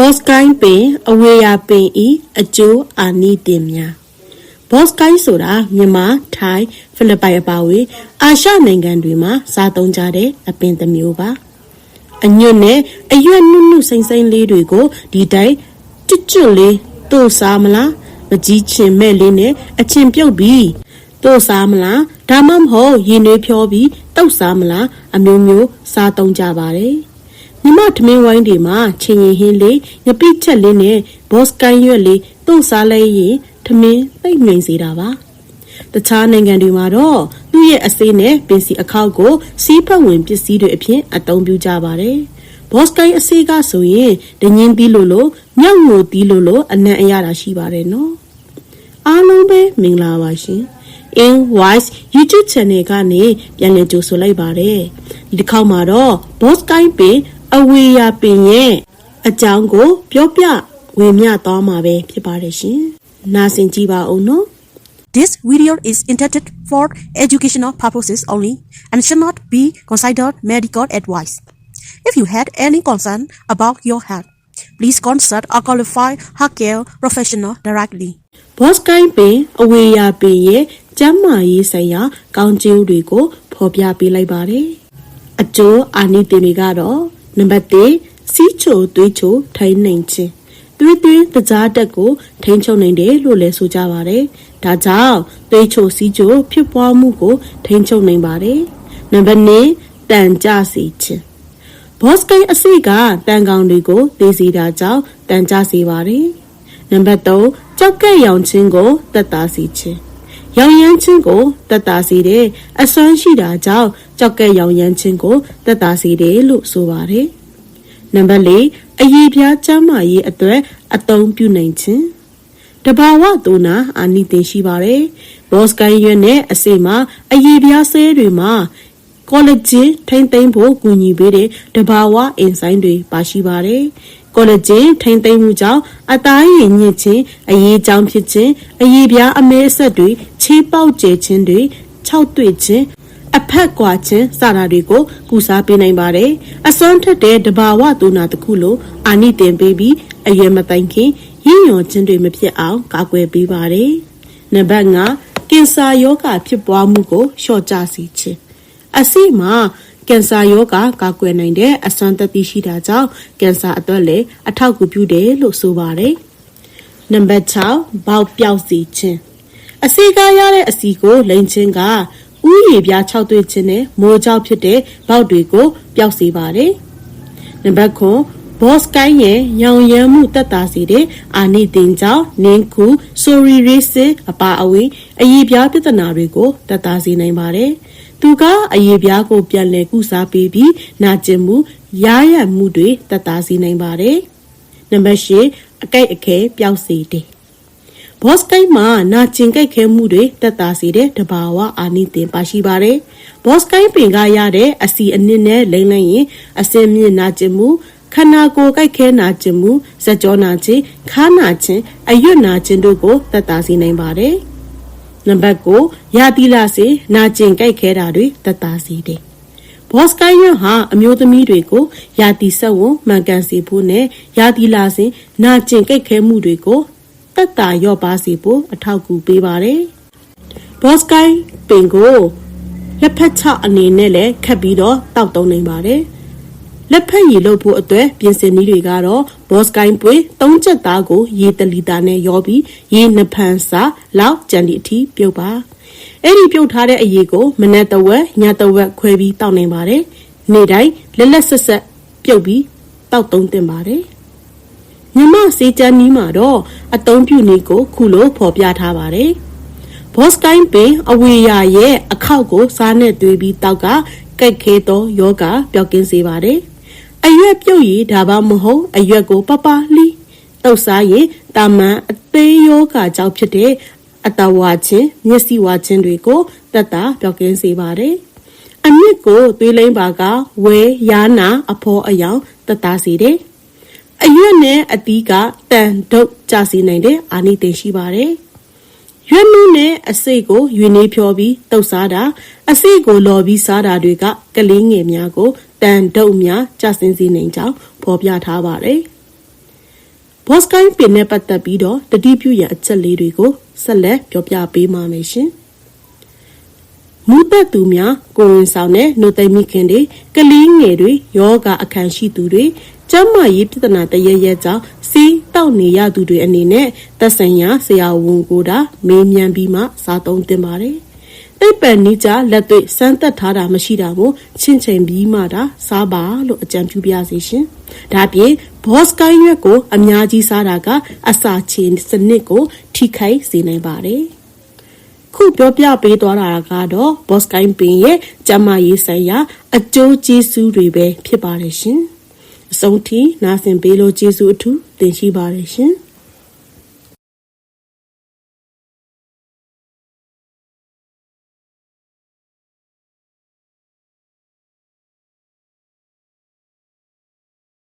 ဘော့စကိုင်းပင်အဝေးရပင်ဤအကျိုးအာနိသင်များဘော့စကိုင်းဆိုတာမြန်မာထိုင်းဖိလစ်ပိုင်အပါအဝင်အာရှနိုင်ငံတွေမှာစားသုံးကြတဲ့အပင်တစ်မျိုးပါအညွတ်နဲ့အရွက်နုနုစိမ့်စိမ့်လေးတွေကိုဒီတိုင်းကျွတ်ကျွတ်လေးတို့စားမလားမကြီးချင်မဲ့လေးနဲ့အချင်းပြုတ်ပြီးတို့စားမလားဒါမှမဟုတ်ရင်နှွေးဖြောပြီးတုတ်စားမလားအမျိုးမျိုးစားသုံးကြပါတယ် မြမထမင်းဝိုင်းတွေမှာချင်းရင်ဟင်းလေးညပိချက်လေးနဲ့ဘော့စကိုင်းရွက်လေးတို့စားလိုက်ရင်ထမင်းသိမ့်ငိန်စေတာပါတခြားနိုင်ငံတွေမှာတော့သူ့ရဲ့အစေးနဲ့ပင်စီအခောက်ကိုစီးဖက်ဝင်ပစ္စည်းတွေအဖြစ်အသုံးပြုကြပါတယ်ဘော့စကိုင်းအစေးကဆိုရင်ဒညင်းသီးလိုလိုမြောက်ငိုသီးလိုလိုအနံ့အရတာရှိပါတယ်နော်အားလုံးပဲမင်္ဂလာပါရှင် in wise YouTube channel ကနေပြန်လည်ကြိုဆိုလိုက်ပါတယ်ဒီတစ်ခေါက်မှာတော့ boss guy ပင် အဝေးရပင်ရဲ့အကြောင်းကို ပြောပြဝေမျှသွားမှာပဲဖြစ်ပါတယ်ရှင်နားဆင်ကြည့်ပါဦးနော် This video is intended for educational purposes only and should not be considered medical advice. If you had any concern about your health, please consult a qualified healthcare professional directly. boss guy ပင်အဝေးရပင်ရဲ့ကျမ်းမာရေးဆိုင်ရာကောင်းကျိုးတွေကိုဖော်ပြပေးလိုက်ပါတယ်အကျိုးအာနိသင်တွေကတော့ နံပါတ်1စီးချိုသွေးချိုထိန်းနိုင်ခြင်းသွေးသွင်းတကြားတက်ကိုထိန်းချုပ်နိုင်တယ်လို့လည်းဆိုကြပါတယ်ဒါကြောင့်သွေးချိုစီးချိုဖြစ်ပွားမှုကိုထိန်းချုပ်နိုင်ပါတယ်နံပါတ်2တန်ကြစေခြင်းဘော့စကိတ်အစိကတန်ကောင်တွေကိုသိစေတာကြောင့်တန်ကြစေပါတယ်နံပါတ်3ကြောက်ကဲ့ရောင်ခြင်းကိုတက်တာစေခြင်း ရောင်ရမ်းခြင်းကိုတက်တာစေတယ်အစွမ်းရှိတာကြောင့်ကြောက်ကဲ့ရောင်ရမ်းခြင်းကိုတက်တာစေတယ်လို့ဆိုပါတယ်နံပါတ်4အရေးပြားကျမ်းမာရေးအတွက်အသုံးပြုနိုင်ခြင်းတဘာဝတူနာအာနိသင်ရှိပါတယ်ဘော့စကိုင်းရွက်နဲ့အစိမှာအရေးပြားဆဲတွေမှာ ကောလာဂျင်ထိမ့်သိမ့်ဖို့ကူညီပေးတဲ့တဘာဝအင်ဆိုင်တွေပါရှိပါတယ်။ကောလာဂျင်ထိမ့်သိမ့်မှုကြောင့်အသားရည်ညစ်ခြင်းအရေးကြောင့်ဖြစ်ခြင်းအရေးပြားအမဲအဆက်တွေချေးပေါက်ကျခြင်းတွေခြောက်တွေ့ခြင်းအဖက်ကွာခြင်းစတာတွေကိုကုစားပေးနိုင်ပါတယ်။အစွမ်းထက်တဲ့တဘာဝတူနာတစ်ခုလိုအာနိသင်ပေးပြီးအရွယ်မတိုင်ခင်ရင့်ရော်ခြင်းတွေမဖြစ်အောင်ကာကွယ်ပေးပါတယ်။နံပါတ်5ကင်ဆာယောဂဖြစ်ပွားမှုကိုလျှော့ချစေခြင်း အစိမှာကင်ဆာရောဂါကာကွယ်နိုင်တဲ့အစွမ်းတသိရှိတာကြောင့်ကင်ဆာအတွက်လည်းအထောက်အကူပြုတယ်လို့ဆိုပါတယ်။နံပါတ်6ဘောက်ပြောက်စီခြင်းအစီကားရတဲ့အစီကိုလိန်ခြင်းကဥယျာပြား6တွေ့ခြင်းနဲ့မိုးကြောက်ဖြစ်တဲ့ဘောက်တွေကိုပျောက်စေပါတယ်။နံပါတ်9ဘော့စကိုင်းရဲ့ရောင်ရမ်းမှုတက်တာစေတဲ့အာနိသင်ကြောင့်နင်းခုဆိုရီရေးစစ်အပါအဝင်အရေးပြားပြဿနာတွေကိုတက်တာစေနိုင်ပါတယ်။ သူကအရေးပြားကိုပြန်လည်ကုစားပေးပြီးနာကျင်မှုရရမှုတွေတက်တာစေနိုင်ပါတယ်။နံပါတ်၈အကြိတ်အခဲပျောက်စေတယ်။ဘော့စကိုင်းမှာနာကျင်ကြိတ်ခဲမှုတွေတက်တာစေတဲ့တဘာဝအာနိသင်ပါရှိပါတယ်။ဘော့စကိုင်းပင်ကရတဲ့အစီအနစ်နဲ့လိမ့်လိုက်ရင်အစင်းမြင့်နာကျင်မှုခန္ဓာကိုယ်ကြိုက်ခဲနာကျင်မှုဇက်ကြောနာခြင်းခါနာခြင်းအရွတ်နာခြင်းတို့ကိုသက်သာစေနိုင်ပါတယ်။ နံပါတ်9ရာသီလာစေနာကျင်ကြိုက်ခဲတာတွေသက်သာစေတယ်။ဘော့စကိုင်းရဟာအမျိုးသမီးတွေကိုရာသီဆက်ဝန်မှန်ကန်စေဖို့နဲ့ရာသီလာစဉ်နာကျင်ကြိုက်ခဲမှုတွေကိုသက်သာလျော့ပါစေဖို့အထောက်အကူပေးပါတယ်။ဘော့စကိုင်းပင်ကိုလက်ဖက်ချအနေနဲ့လည်းခတ်ပြီးတော့တောက်သုံးနိုင်ပါတယ်။ လက်ဖက်ရည်လုပ်ဖို့အတွက်ပြင်ဆင်နည်းတွေကတော့ဘော့စကိုင်းပွေ၃ချက်သားကိုရေတလီတာနဲ့ရောပြီးရေနှစ်ဖန်စာလောက်ကြံဒီအထိပြုတ်ပါအဲ့ဒီပြုတ်ထားတဲ့အရေကိုမနက်တဝက်ညတဝက်ခွဲပြီးတောက်နိုင်ပါတယ်နေ့တိုင်းလက်လက်ဆက်ဆက်ပြုတ်ပြီးတောက်သုံးတင်ပါတယ်မြမစေးချမ်းနီးမှာတော့အတုံးပြုနည်းကိုခုလိုဖော်ပြထားပါတယ်ဘော့စကိုင်းပင်အဝေးရရဲ့အခောက်ကိုစားနဲ့သွေးပြီးတောက်ကကြိုက်ခဲသောယောဂပျောက်ကင်းစေပါတယ် အရွက်ပြုတ်ရည်ဒါမှမဟုတ်အရွက်ကိုပပလှီးတုတ်စားရင်တာမန်အသေးယောဂကြောင့်ဖြစ်တဲ့အတဝါချင်းမျက်စိဝါချင်းတွေကိုတက်တာပျောက်ကင်းစေပါတယ်။အမြင့်ကိုသွေးလိမ့်ပါကဝဲယာနာအဖော်အယောင်တက်တာစေတယ်။အရွက်နဲ့အသီးကတန်ဒုတ်ကြစီနိုင်တဲ့အာနိသင်ရှိပါတယ်။ရွက်နုနဲ့အစိတ်ကိုယူနေဖြောပြီးတုတ်စားတာအစိတ်ကိုလော်ပြီးစားတာတွေကကလေးငယ်များကို တန်ဒုတ်များကြဆင်းစေနိုင်ကြောင်းဖော်ပြထားပါတယ်။ဘော့စကိုင်းပင်နဲ့ပတ်သက်ပြီးတော့တတိပြုရန်အချက်လေးတွေကိုဆက်လက်ပြောပြပေးပါမယ်ရှင်မူသက်သူများကိုရင်ဆောင်တဲ့နှုတ်သိမ့်မိခင်တွေကလေးငယ်တွေယောဂအခန့်ရှိသူတွေကျန်းမာရေးပြဿနာတရရဲကြောင့်စီးတောက်နေရသူတွေအနေနဲ့သက်ဆိုင်ရာဆရာဝန်ကိုတာမေးမြန်းပြီးမှစားသုံးသင့်ပါတယ်။ သိပ္ပံနိကြလက်တွေ့စမ်းသပ်ထားတာမရှိတာမို့ချင်းချိန်ပြီးမှတာစားပါလို့အကြံပြုပြစေရှင်။ဒါပြင်ဘော့စကိုင်းရွက်ကိုအများကြီးစားတာကအစာချေစနစ်ကို ထိခိုက်စေနိုင်ပါတယ်။ခုပြောပြပေးသွားတာကတော့ဘော့စကိုင်းပင်ရဲ့ကျမရေးဆိုင်ရာ အကျိုးကျေးဇူးတွေပဲဖြစ်ပါတယ်ရှင်။အဆုံးထိနားဆင်ပေးလို့ကျေးဇူးအထူးတင်ရှိပါတယ်ရှင်။